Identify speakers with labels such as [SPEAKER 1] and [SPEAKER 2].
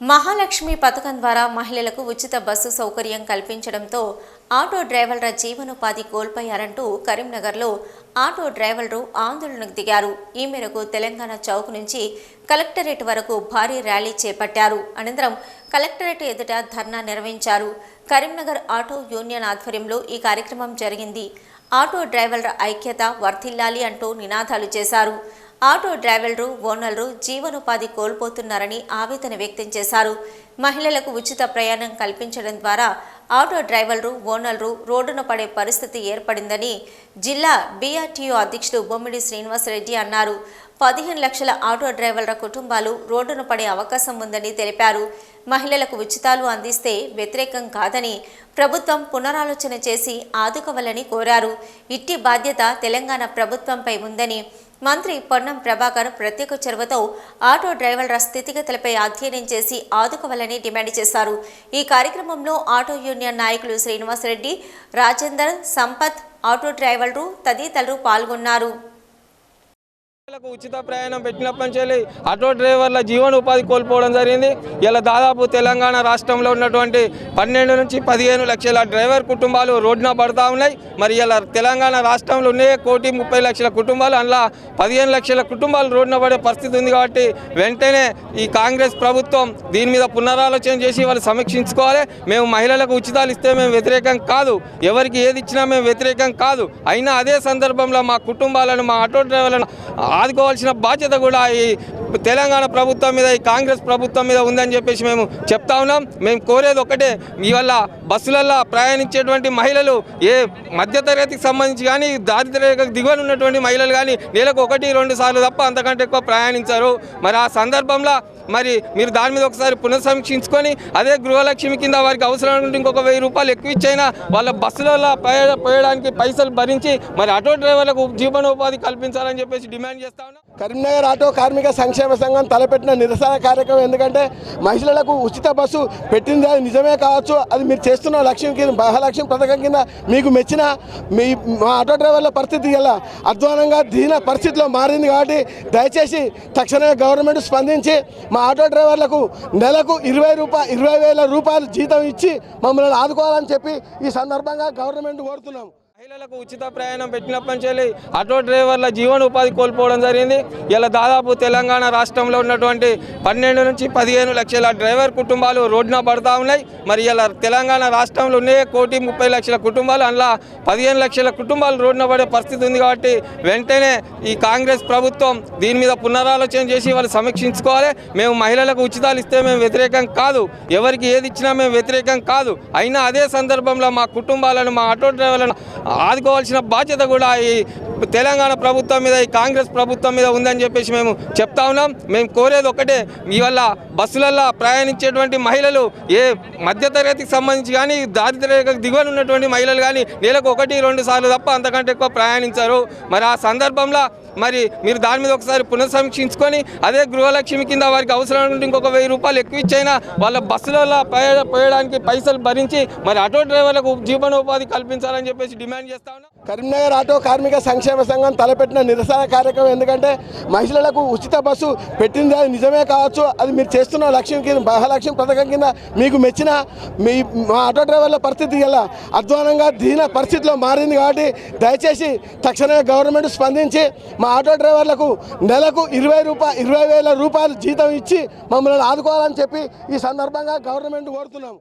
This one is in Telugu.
[SPEAKER 1] మహాలక్ష్మి పథకం ద్వారా మహిళలకు ఉచిత బస్సు సౌకర్యం కల్పించడంతో ఆటో డ్రైవర్ల జీవనోపాధి కోల్పోయారంటూ కరీంనగర్లో ఆటో డ్రైవర్లు ఆందోళనకు దిగారు. ఈ మేరకు తెలంగాణ చౌక్ నుంచి కలెక్టరేట్ వరకు భారీ ర్యాలీ చేపట్టారు. అనంతరం కలెక్టరేట్ ఎదుట ధర్నా నిర్వహించారు. కరీంనగర్ ఆటో యూనియన్ ఆధ్వర్యంలో ఈ కార్యక్రమం జరిగింది. ఆటో డ్రైవర్ల ఐక్యత వర్ధిల్లాలి అంటూ నినాదాలు చేశారు. ఆటో డ్రైవర్లు ఓనర్లు జీవనోపాధి కోల్పోతున్నారని ఆవేదన వ్యక్తం చేశారు. మహిళలకు ఉచిత ప్రయాణం కల్పించడం ద్వారా ఆటో డ్రైవర్లు ఓనర్లు రోడ్డున పడే పరిస్థితి ఏర్పడిందని జిల్లా బీఆర్టీఓ అధ్యక్షుడు బొమ్మిడి శ్రీనివాసరెడ్డి అన్నారు. పదిహేను లక్షల ఆటో డ్రైవర్ల కుటుంబాలు రోడ్డున పడే అవకాశం ఉందని తెలిపారు. మహిళలకు ఉచితాలు అందిస్తే వ్యతిరేకం కాదని ప్రభుత్వం పునరాలోచన చేసి ఆదుకోవాలని కోరారు. ఇట్టి బాధ్యత తెలంగాణ ప్రభుత్వంపై ఉందని మంత్రి పొన్నం ప్రభాకర్ ప్రత్యేక చొరవతో ఆటో డ్రైవర్ల స్థితిగతులపై అధ్యయనం చేసి ఆదుకోవాలని డిమాండ్ చేశారు. ఈ కార్యక్రమంలో ఆటో యూనియన్ నాయకులు శ్రీనివాసరెడ్డి రాజేందర్ సంపత్ ఆటో డ్రైవర్లు తదితరులు పాల్గొన్నారు.
[SPEAKER 2] మహిళలకు ఉచిత ప్రయాణం పెట్టినప్పటి నుంచి ఆటో డ్రైవర్ల జీవనోపాధి కోల్పోవడం జరిగింది. ఇలా దాదాపు తెలంగాణ రాష్ట్రంలో ఉన్నటువంటి పన్నెండు నుంచి పదిహేను లక్షల డ్రైవర్ కుటుంబాలు రోడ్డున పడతా ఉన్నాయి. మరి ఇలా తెలంగాణ రాష్ట్రంలో ఉండే కోటి ముప్పై లక్షల కుటుంబాలు అందులో పదిహేను లక్షల కుటుంబాలు రోడ్డున పడే పరిస్థితి ఉంది కాబట్టి వెంటనే ఈ కాంగ్రెస్ ప్రభుత్వం దీని మీద పునరాలోచన చేసి వాళ్ళు సమీక్షించుకోవాలి. మేము మహిళలకు ఉచితాలు ఇస్తే మేము వ్యతిరేకం కాదు. ఎవరికి ఏది ఇచ్చినా మేము వ్యతిరేకం కాదు. అయినా అదే సందర్భంలో మా కుటుంబాలను మా ఆటో డ్రైవర్లను ఆదుకోవాల్సిన బాధ్యత కూడా ఈ తెలంగాణ ప్రభుత్వం మీద ఈ కాంగ్రెస్ ప్రభుత్వం మీద ఉందని చెప్పేసి మేము చెప్తా ఉన్నాం. మేము కోరేది ఒకటే ఇవల్ల బస్సులలో ప్రయాణించేటువంటి మహిళలు ఏ మధ్యతరగతికి సంబంధించి కానీ దారిద్ర్య దిగువన ఉన్నటువంటి మహిళలు కానీ నెలకు ఒకటి రెండు సార్లు తప్ప అంతకంటే ఎక్కువ ప్రయాణించారు. మరి ఆ సందర్భంలో మరి మీరు దాని మీద ఒకసారి పునఃసమీక్షించుకొని అదే గృహలక్ష్మి కింద వారికి అవసరం ఇంకొక వెయ్యి రూపాయలు ఎక్కువ ఇచ్చైనా వాళ్ళ బస్సులలో పోయ- పోయడానికి పైసలు భరించి మరి ఆటో డ్రైవర్లకు జీవనోపాధి కల్పించాలని చెప్పేసి డిమాండ్ చేస్తా ఉన్నాం.
[SPEAKER 3] కరీంనగర్ ఆటో కార్మిక సంక్షేమ సంఘం తలపెట్టిన నిరసన కార్యక్రమం. ఎందుకంటే మహిళలకు ఉచిత బస్సు పెట్టింది అది నిజమే కావచ్చు. అది మీరు చేస్తున్న లక్ష్యం కింద మహాలక్ష్యం పథకం కింద మీకు మెచ్చిన మీ మా ఆటో డ్రైవర్ల పరిస్థితి గల అధ్వానంగా దీన పరిస్థితిలో మారింది కాబట్టి దయచేసి తక్షణమే గవర్నమెంట్ స్పందించి మా ఆటో డ్రైవర్లకు నెలకు ఇరవై రూపాయ ఇరవై వేల రూపాయలు జీతం ఇచ్చి మమ్మల్ని ఆదుకోవాలని చెప్పి ఈ సందర్భంగా గవర్నమెంట్ కోరుతున్నాము.
[SPEAKER 2] మహిళలకు ఉచిత ప్రయాణం పెట్టినప్పటి నుంచి ఆటో డ్రైవర్ల జీవనోపాధి కోల్పోవడం జరిగింది. ఇలా దాదాపు తెలంగాణ రాష్ట్రంలో ఉన్నటువంటి పన్నెండు నుంచి పదిహేను లక్షల డ్రైవర్ కుటుంబాలు రోడ్డున పడతా ఉన్నాయి. మరి ఇలా తెలంగాణ రాష్ట్రంలో ఉండే కోటి ముప్పై లక్షల కుటుంబాలు అందులో పదిహేను లక్షల కుటుంబాలు రోడ్డున పడే పరిస్థితి ఉంది కాబట్టి వెంటనే ఈ కాంగ్రెస్ ప్రభుత్వం దీని మీద పునరాలోచన చేసి వాళ్ళు సమీక్షించుకోవాలి. మేము మహిళలకు ఉచితాలు ఇస్తే మేము వ్యతిరేకం కాదు. ఎవరికి ఏది ఇచ్చినా మేము వ్యతిరేకం కాదు. అయినా అదే సందర్భంలో మా కుటుంబాలను మా ఆటో డ్రైవర్లను ఆదుకోవాల్సిన బాధ్యత కూడా ఈ తెలంగాణ ప్రభుత్వం మీద ఈ కాంగ్రెస్ ప్రభుత్వం మీద ఉందని చెప్పేసి మేము చెప్తా ఉన్నాం. మేము కోరేది ఒకటే ఇవల్ల బస్సులలో ప్రయాణించేటువంటి మహిళలు ఏ మధ్యతరగతికి సంబంధించి కానీ దారిద్ర్య దిగువన ఉన్నటువంటి మహిళలు కానీ నెలకు ఒకటి రెండు సార్లు తప్ప అంతకంటే ఎక్కువ ప్రయాణించారు. మరి ఆ సందర్భంలో మరి మీరు దాని మీద ఒకసారి పునఃసమీక్షించుకొని అదే గృహలక్ష్మి కింద వారికి అవసరమైనటువంటి ఇంకొక వెయ్యి రూపాయలు ఎక్కువ ఇచ్చైనా వాళ్ళ బస్సులలో పోయడానికి పైసలు భరించి మరి ఆటో డ్రైవర్లకు జీవనోపాధి కల్పించాలని చెప్పేసి డిమాండ్ చేస్తా
[SPEAKER 3] కరీంనగర్ ఆటో కార్మిక సంక్షేమ సంఘం తలపెట్టిన నిరసన కార్యక్రమం. ఎందుకంటే మహిళలకు ఉచిత బస్సు పెట్టింది అది నిజమే కావచ్చు. అది మీరు చేస్తున్న లక్ష్యం కింద మహాలక్ష్యం పథకం కింద మీకు మెచ్చిన మీ మా ఆటో డ్రైవర్ల పరిస్థితి గల అధ్వానంగా దీన పరిస్థితిలో మారింది కాబట్టి దయచేసి తక్షణమే గవర్నమెంట్ స్పందించి మా ఆటో డ్రైవర్లకు నెలకు ఇరవై రూపాయ ఇరవై వేల రూపాయలు జీతం ఇచ్చి మమ్మల్ని ఆదుకోవాలని చెప్పి ఈ సందర్భంగా గవర్నమెంట్ కోరుతున్నాము